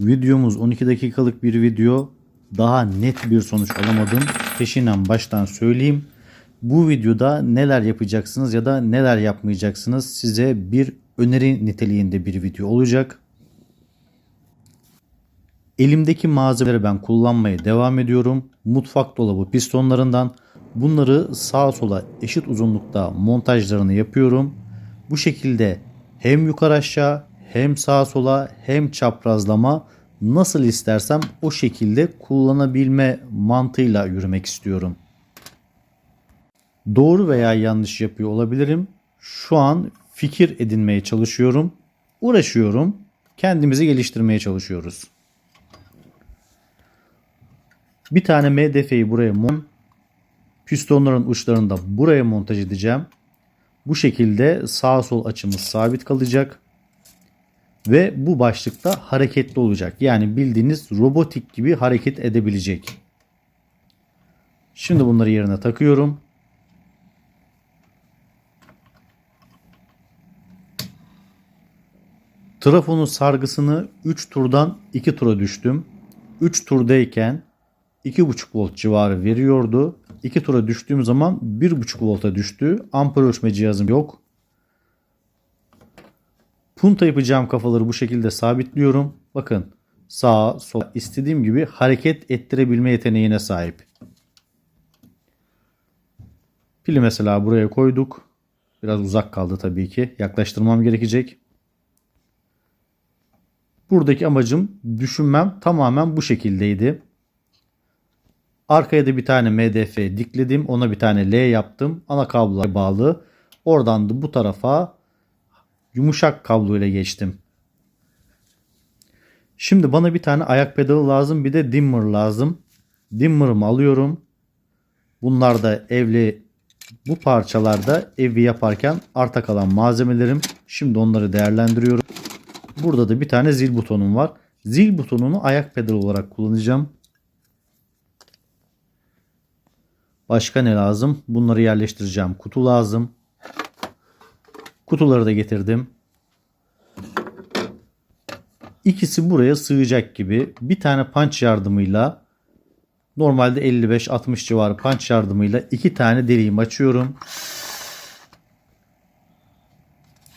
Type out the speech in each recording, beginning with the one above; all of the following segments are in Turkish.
Videomuz 12 dakikalık bir video. Daha net bir sonuç alamadım. Peşinden baştan söyleyeyim. Bu videoda neler yapacaksınız ya da neler yapmayacaksınız size bir öneri niteliğinde bir video olacak. Elimdeki malzemeleri ben kullanmaya devam ediyorum. Mutfak dolabı pistonlarından bunları sağa sola eşit uzunlukta montajlarını yapıyorum. Bu şekilde hem yukarı aşağı hem sağa sola hem çaprazlama nasıl istersem o şekilde kullanabilme mantığıyla yürümek istiyorum. Doğru veya yanlış yapıyor olabilirim. Şu an fikir edinmeye çalışıyorum. Uğraşıyorum. Kendimizi geliştirmeye çalışıyoruz. Bir tane MDF'yi buraya mont pistonların uçlarını da buraya montaj edeceğim. Bu şekilde sağ sol açımız sabit kalacak. Ve bu başlıkta hareketli olacak. Yani bildiğiniz robotik gibi hareket edebilecek. Şimdi bunları yerine takıyorum. Trafonun sargısını 3 turdan 2 tura düştüm. 3 turdayken 2,5 volt civarı veriyordu. 2 tura düştüğüm zaman 1,5 volta düştü. Amper ölçme cihazım yok. Punta yapacağım kafaları bu şekilde sabitliyorum. Bakın sağa sola istediğim gibi hareket ettirebilme yeteneğine sahip. Pili mesela buraya koyduk. Biraz uzak kaldı tabii ki. Yaklaştırmam gerekecek. Buradaki amacım düşünmem tamamen bu şekildeydi. Arkaya da bir tane MDF dikledim. Ona bir tane L yaptım. Ana kabloya bağlı. Oradan da bu tarafa yumuşak kablo ile geçtim. Şimdi bana bir tane ayak pedalı lazım. Bir de dimmer lazım. Dimmer'ımı alıyorum. Bunlar da evli bu parçalarda evi yaparken arta kalan malzemelerim. Şimdi onları değerlendiriyorum. Burada da bir tane zil butonum var. Zil butonunu ayak pedalı olarak kullanacağım. Başka ne lazım? Bunları yerleştireceğim. Kutu lazım. Kutuları da getirdim. İkisi buraya sığacak gibi. Bir tane punch yardımıyla normalde 55-60 civarı punch yardımıyla iki tane deliğimi açıyorum.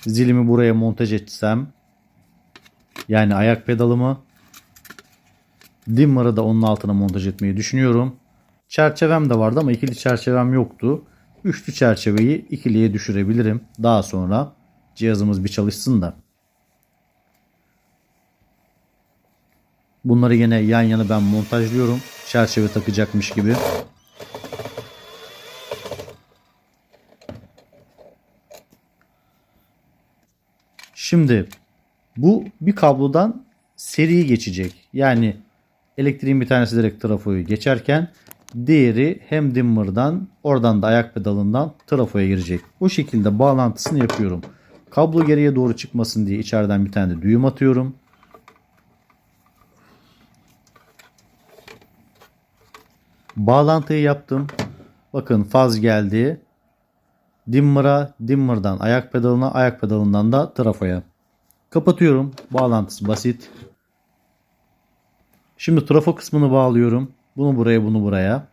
Zilimi buraya montaj etsem yani ayak pedalımı dimmer'ı da onun altına montaj etmeyi düşünüyorum. Çerçevem de vardı ama ikili çerçevem yoktu. Üçlü çerçeveyi ikiliye düşürebilirim. Daha sonra cihazımız bir çalışsın da. Bunları yine yan yana ben montajlıyorum. Çerçeve takacakmış gibi. Şimdi bu bir kablodan seri geçecek. Yani elektriğin bir tanesi direkt trafoyu geçerken diğeri hem dimmer'dan oradan da ayak pedalından trafoya girecek. Bu şekilde bağlantısını yapıyorum. Kablo geriye doğru çıkmasın diye içeriden bir tane de düğüm atıyorum. Bağlantıyı yaptım. Bakın faz geldi. Dimmer'a, dimmer'dan ayak pedalına, ayak pedalından da trafoya. Kapatıyorum. Bağlantısı basit. Şimdi trafo kısmını bağlıyorum. Bunu buraya, bunu buraya.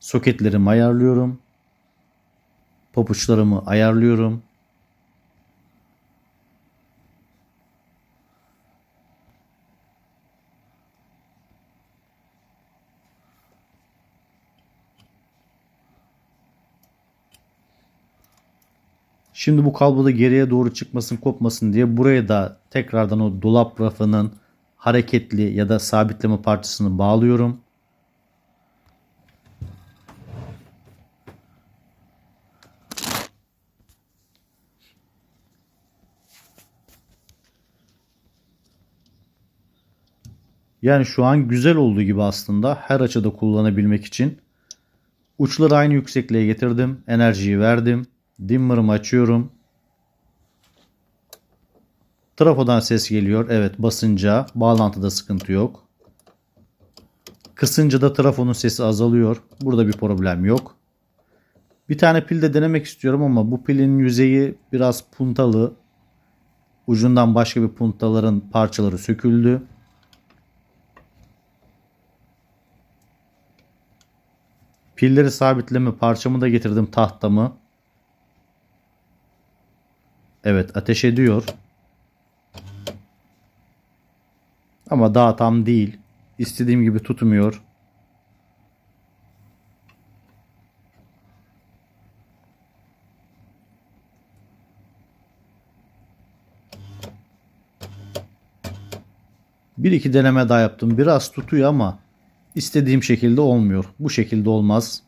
Soketlerimi ayarlıyorum. Papuçlarımı ayarlıyorum. Şimdi bu kablo da geriye doğru çıkmasın kopmasın diye buraya da tekrardan o dolap rafının hareketli ya da sabitleme parçasını bağlıyorum. Yani şu an güzel olduğu gibi aslında her açıda kullanabilmek için. Uçları aynı yüksekliğe getirdim. Enerjiyi verdim. Dimmer'ımı açıyorum. Trafodan ses geliyor. Evet basınca bağlantıda sıkıntı yok. Kısınca da trafonun sesi azalıyor. Burada bir problem yok. Bir tane pil de denemek istiyorum ama bu pilin yüzeyi biraz puntalı. Ucundan başka bir puntaların parçaları söküldü. Pilleri sabitleme parçamı da getirdim tahtamı. Evet ateş ediyor. Ama daha tam değil. İstediğim gibi tutmuyor. Bir iki deneme daha yaptım. Biraz tutuyor ama istediğim şekilde olmuyor. Bu şekilde olmaz.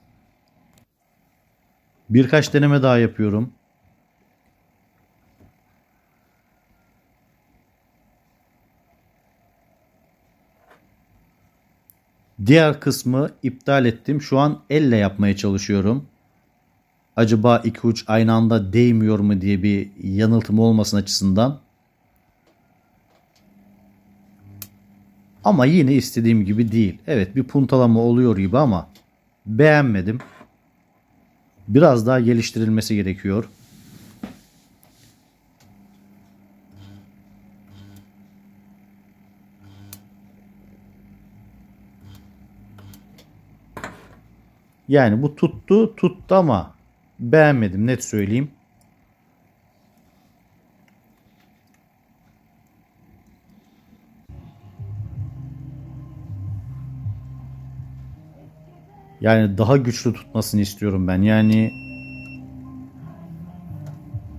Birkaç deneme daha yapıyorum. Diğer kısmı iptal ettim. Şu an elle yapmaya çalışıyorum. Acaba iki uç aynı anda değmiyor mu diye bir yanıltım olmasın açısından. Ama yine istediğim gibi değil. Evet bir puntalama oluyor gibi ama beğenmedim. Biraz daha geliştirilmesi gerekiyor. Yani bu tuttu tuttu ama beğenmedim net söyleyeyim. Yani daha güçlü tutmasını istiyorum ben. Yani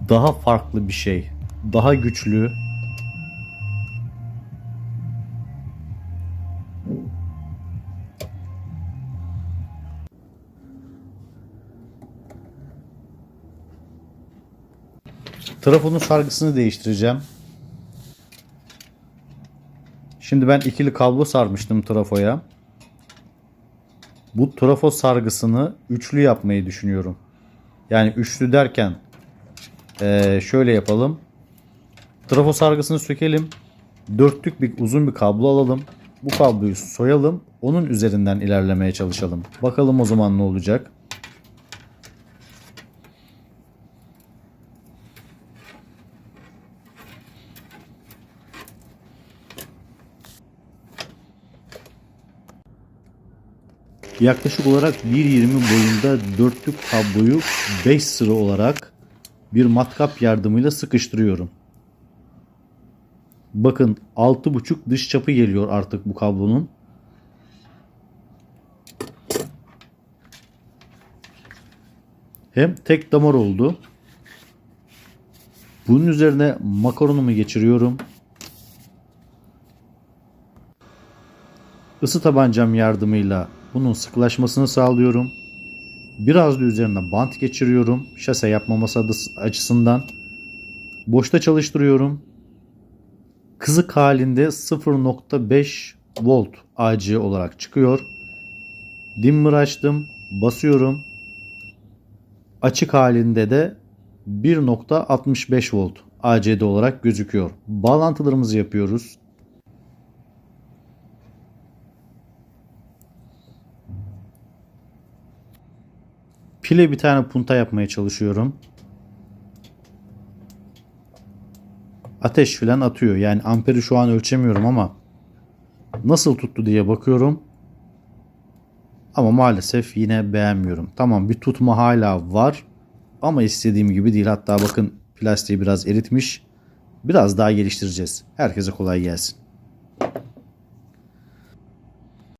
daha farklı bir şey. Daha güçlü. Trafonun sargısını değiştireceğim. Şimdi ben ikili kablo sarmıştım trafoya. Bu trafo sargısını üçlü yapmayı düşünüyorum. Yani üçlü derken eee, şöyle yapalım. Trafo sargısını sökelim. Dörtlük bir uzun bir kablo alalım. Bu kabloyu soyalım. Onun üzerinden ilerlemeye çalışalım. Bakalım o zaman ne olacak. Yaklaşık olarak 1.20 boyunda dörtlük kabloyu 5 sıra olarak bir matkap yardımıyla sıkıştırıyorum. Bakın 6.5 dış çapı geliyor artık bu kablonun. Hem tek damar oldu. Bunun üzerine makaronumu geçiriyorum. Isı tabancam yardımıyla bunun sıklaşmasını sağlıyorum. Biraz da üzerine bant geçiriyorum. Şase yapmaması açısından. Boşta çalıştırıyorum. Kızık halinde 0.5 volt AC olarak çıkıyor. Dimmer açtım. Basıyorum. Açık halinde de 1.65 volt ACD olarak gözüküyor. Bağlantılarımızı yapıyoruz. Pile bir tane punta yapmaya çalışıyorum. Ateş filan atıyor. Yani amperi şu an ölçemiyorum ama nasıl tuttu diye bakıyorum. Ama maalesef yine beğenmiyorum. Tamam bir tutma hala var ama istediğim gibi değil. Hatta bakın plastiği biraz eritmiş. Biraz daha geliştireceğiz. Herkese kolay gelsin.